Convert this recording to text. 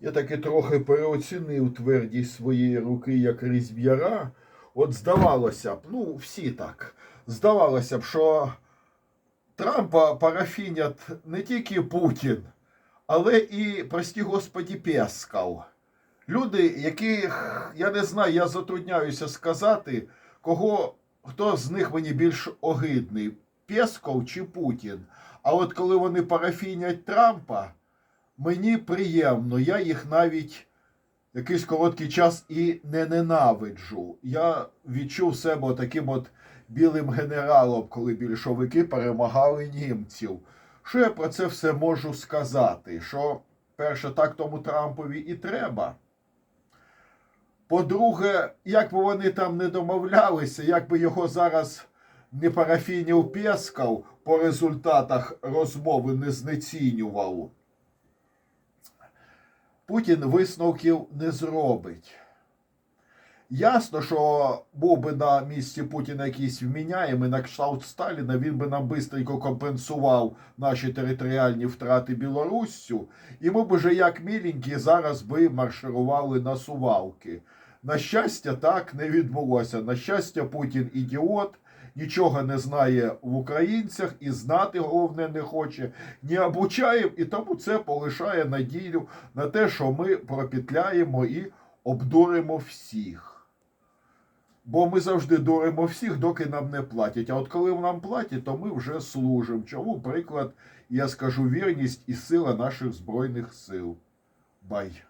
Я таки трохи переоцінив твердість своєї руки як різьб'яра. От здавалося б, ну всі так. Здавалося б, що Трампа парафінять не тільки Путін, але і, прості господі, Пескав. Люди, яких я не знаю, я затрудняюся сказати, кого, хто з них мені більш огидний, Песков чи Путін. А от коли вони парафінять Трампа, мені приємно, я їх навіть якийсь короткий час і не ненавиджу. Я відчув себе таким от білим генералом, коли більшовики перемагали німців. Що я про це все можу сказати? Що, перше, так тому Трампові і треба. По-друге, як би вони там не домовлялися, як би його зараз не парафінів Пескав по результатах розмови не знецінював, Путін висновків не зробить. Ясно, що був би на місці Путіна якийсь вміняємий на кшталт Сталіна, він би нам бистренько компенсував наші територіальні втрати Білоруссю, і ми б уже як міленькі зараз би марширували на Сувалки. На щастя, так не відбулося. На щастя, Путін ідіот, нічого не знає в українцях і знати головне не хоче, не обучає, і тому це полишає надію на те, що ми пропетляємо і обдуримо всіх. Бо ми завжди дуримо всіх, доки нам не платять. А от коли нам платять, то ми вже служимо. Чому приклад, я скажу вірність і сила наших Збройних сил. Бай.